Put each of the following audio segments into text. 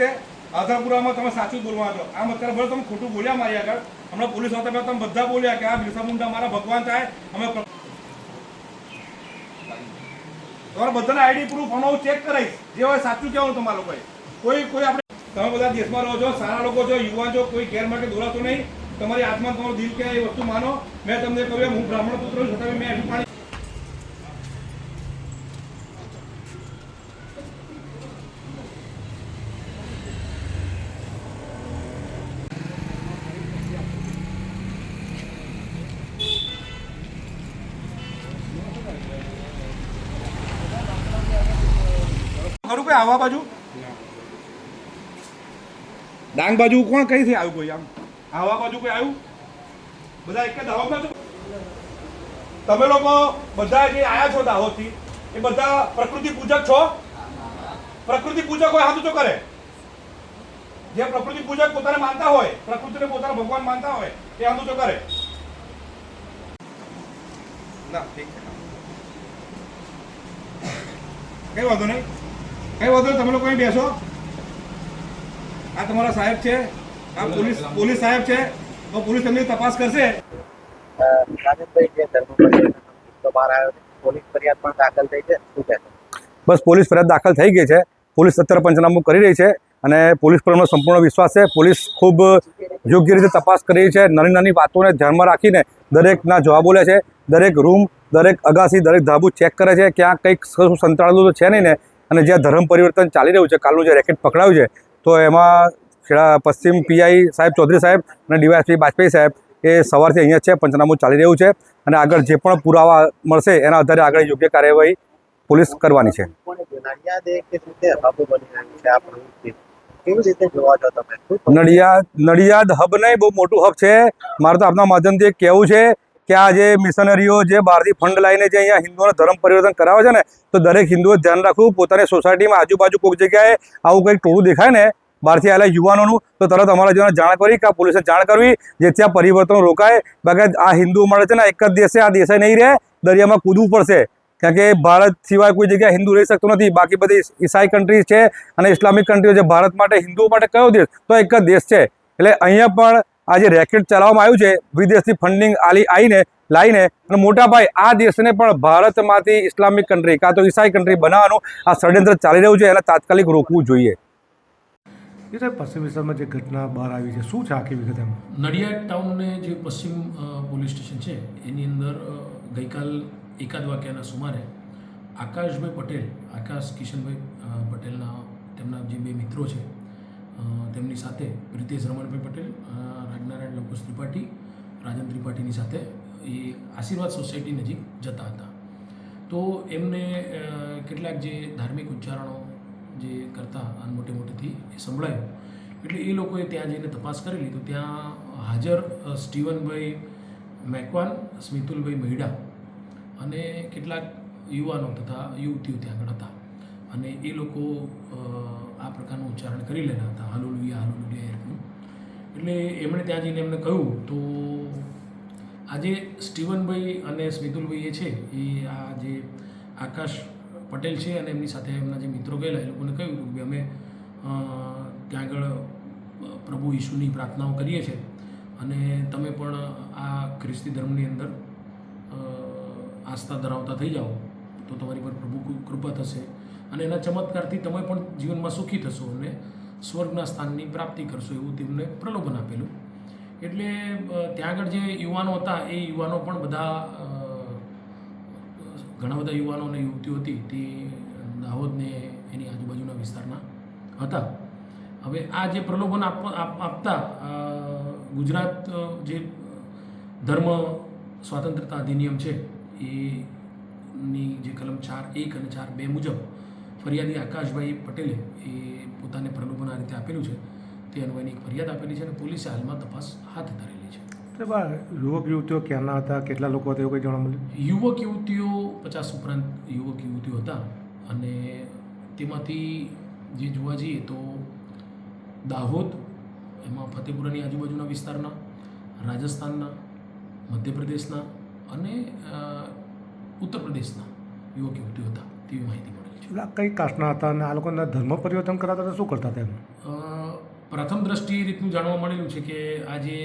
છે. આધાપુરામાં તમે સાચું બોલવા છો. આમ અત્યારે બોલો તમે ખોટું બોલ્યા મારી આગળ, હમણાં પોલીસ પહેલા તમે બધા બોલ્યા કે આ બિરસા મુંડા મારા ભગવાન થાય, અમે તમારા બધાના આઈડી પ્રૂફ હું ચેક કરાવીશ. જે હોય સાચું કહેવાનું તમારા લોકોએ. કોઈ કોઈ આપણે તમે બધા દેશમાં રહો છો, સારા લોકો છો, યુવાન છો, કોઈ ગેરમાર્ગે દોરાતો નહીં. તમારી આત્મા તમારું દિલ કે એ વસ્તુ માનો. મેં તમને કહ્યું હું બ્રાહ્મણ પુત્ર છું છતાં મેં એટલું પાણી આવા બાજુ? ડાંગ બાજુ કોણ કઈ થી આવ્યું કોઈ આમ? આવા બાજુ કોઈ આવ્યું? બધા એક જ દાહોદ તમે લોકો બધા જે આયા છો દાહોદથી, એ બધા પ્રકૃતિ પૂજક છો? પ્રકૃતિ પૂજક હોય હાથું તો કરે. જે પ્રકૃતિ પૂજક પોતાને માનતા હોય, પ્રકૃતિને પોતાના ભગવાન માનતા હોય, એ હાથું તો કરે. ના, ઠીક કઈ વાંધો નહીં. કઈ વાંધો તમે લોકો અહીં બેસો. આ તમારા સાહેબ છે. આ પોલીસ પોલીસ સાહેબ છે. તો પોલીસ તેમની તપાસ કરશે. બસ પોલીસ ફરિયાદ દાખલ થઈ ગઈ છે. પોલીસ અત્યારે પંચનામું કરી રહી છે અને પોલીસ પર અમને સંપૂર્ણ વિશ્વાસ છે. પોલીસ ખૂબ યોગ્ય રીતે તપાસ કરી રહી છે. નાની નાની વાતોને ધ્યાનમાં રાખીને દરેકના જવાબો લે છે. દરેક રૂમ દરેક અગાસી દરેક ધાબુ ચેક કરે છે. ક્યાં કંઈક શું સંતાડેલું તો છે નહીં ને અને જ્યાં ધર્મ પરિવર્તન ચાલી રહ્યું છે કાલનું જે રેકેટ પકડાયું છે તો એમાં ખેડા પશ્ચિમ પીઆઈ સાહેબ ચૌધરી સાહેબ અને ડીવાયએસપી બાજપેયી સાહેબ એ સવારથી અહીંયા છે પંચનામું ચાલી રહ્યું છે અને આગળ જે પણ પુરાવા મળશે એના આધારે આગળ યોગ્ય કાર્યવાહી પોલીસ કરવાની છે. નડિયાદ નડિયાદ હબ નહીં બહુ મોટું હબ છે. મારે તો આપના માધ્યમથી કહેવું છે કે આ જે મિશનરીઓ જે બહારથી ફંડ લાવીને જે અહીંયા હિન્દુઓને ધર્મ પરિવર્તન કરાવે છે ને, તો દરેક હિન્દુએ ધ્યાન રાખવું, પોતાની સોસાયટીમાં આજુબાજુ કોઈક જગ્યાએ આવું કંઈક ટોળું દેખાય ને, બહારથી આવેલા યુવાનોનું, તો તરત અમારા જેવા જાણ કરી કે આ પોલીસને જાણ કરવી, જેથી આ પરિવર્તન રોકાય. બાકી આ હિન્દુ મળે છે ને, એક જ દેશ, આ દેશે નહીં રહે, દરિયામાં કૂદવું પડશે. કારણ કે ભારત સિવાય કોઈ જગ્યાએ હિન્દુ રહી શકતો નથી. બાકી બધી ઈસાઈ કન્ટ્રીઝ છે અને ઇસ્લામિક કન્ટ્રીઓ છે. ભારત માટે હિન્દુઓ માટે કયો દેશ? તો એક જ દેશ છે. એટલે અહીંયા પણ આ જે રેકેટ ચલાવવામાં આવ્યું છે વિદેશથી ફંડિંગ આલી આવીને લાવીને અને મોટા ભાઈ આ દેશને પણ ભારતમાંથી ઇસ્લામિક કન્ટ્રી કાં તો ઈસાઈ કન્ટ્રી બનાવવાનું આ ષડયંત્ર ચાલી રહ્યું છે એને તાત્કાલિક રોકવું જોઈએ. એ સાહેબ પશ્ચિમ વિસ્તારમાં જે ઘટના બહાર આવી છે શું છે આખી વિગત એમાં? નડિયાદ ટાઉનને જે પશ્ચિમ પોલીસ સ્ટેશન છે એની અંદર ગઈકાલ એકાદ વાગ્યાના સુમારે આકાશભાઈ પટેલ આકાશ કિશનભાઈ પટેલના તેમના જે બે મિત્રો છે તેમની સાથે પ્રિતેશ રમણભાઈ પટેલ રાજનારાયણ લંકુશ ત્રિપાઠી, રાજન ત્રિપાઠીની સાથે એ આશીર્વાદ સોસાયટી નજીક જતા હતા. તો એમને કેટલાક જે ધાર્મિક ઉચ્ચારણો જે કરતા અને મોટે મોટેથી એ સંભળાયું. એટલે એ લોકોએ ત્યાં જઈને તપાસ કરેલી. તો ત્યાં હાજર સ્ટીવનભાઈ મેકવાન, સ્મિતુલભાઈ મહિડા અને કેટલાક યુવાનો તથા યુવતીઓ ત્યાં આગળ હતા. અને એ લોકો આ પ્રકારનું ઉચ્ચારણ કરી લેતા હતા, હાલુલુયા હાલુલુયા એરકનું એટલે એમણે ત્યાં જઈને એમને કહ્યું, તો આજે સ્ટીવનભાઈ અને સ્મિતુલભાઈ એ છે, એ આ જે આકાશ પટેલ છે અને એમની સાથે એમના જે મિત્રો ગયેલા, એ લોકોને કહ્યું કે અમે ત્યાં આગળ પ્રભુ ઈશુની પ્રાર્થનાઓ કરીએ છીએ. અને તમે પણ આ ખ્રિસ્તી ધર્મની અંદર આસ્થા ધરાવતા થઈ જાઓ. તો તમારી પર પ્રભુ કૃપા થશે. અને એના ચમત્કારથી તમે પણ જીવનમાં સુખી થશો અને સ્વર્ગના સ્થાનની પ્રાપ્તિ કરશો એવું તેમને પ્રલોભન આપેલું. એટલે ત્યાં આગળ જે યુવાનો હતા, એ યુવાનો પણ બધા ઘણા બધા યુવાનો અને યુવતીઓ હતી, તે દાહોદને એની આજુબાજુના વિસ્તારના હતા. હવે આ જે પ્રલોભન આપ, આપ- આપતા ગુજરાત જે ધર્મ સ્વાતંત્રતા અધિનિયમ છે, એની જે કલમ ચાર એક અને ચાર બે મુજબ ફરિયાદી આકાશભાઈ પટેલે એ પોતાને પ્રલોભન આ રીતે આપેલું છે તે અન્વયની એક ફરિયાદ આપેલી છે અને પોલીસે હાલમાં તપાસ હાથ ધરેલી છે. યુવક યુવતીઓ ક્યાંના હતા? કેટલા લોકો હતા એવું કંઈ જાણવા મળ્યું? યુવક યુવતીઓ પચાસ ઉપરાંત યુવક યુવતીઓ હતા અને તેમાંથી જે જોવા જઈએ તો દાહોદ એમાં ફતેપુરાની આજુબાજુના વિસ્તારના રાજસ્થાનના મધ્યપ્રદેશના અને ઉત્તર પ્રદેશના યુવક યુવતીઓ હતા. તેવી માહિતી મળેલી છે. એટલે કઈ કાસ્ટના હતા અને આ લોકોના ધર્મ પરિવર્તન કરાતા હતા શું કરતા હતા એમ? પ્રથમ દ્રષ્ટિએ રીતનું જાણવા મળેલું છે કે આ જે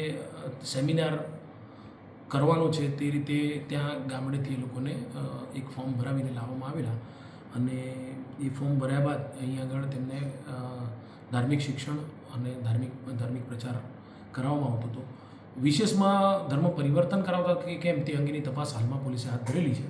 સેમિનાર કરવાનો છે તે રીતે ત્યાં ગામડેથી એ લોકોને એક ફોર્મ ભરાવીને લાવવામાં આવેલા અને એ ફોર્મ ભર્યા બાદ અહીં આગળ તેમને ધાર્મિક શિક્ષણ અને ધાર્મિક ધાર્મિક પ્રચાર કરાવવામાં આવતો હતો. વિશેષમાં ધર્મ પરિવર્તન કરાવતા કે કેમ તે અંગેની તપાસ હાલમાં પોલીસે હાથ ધરેલી છે.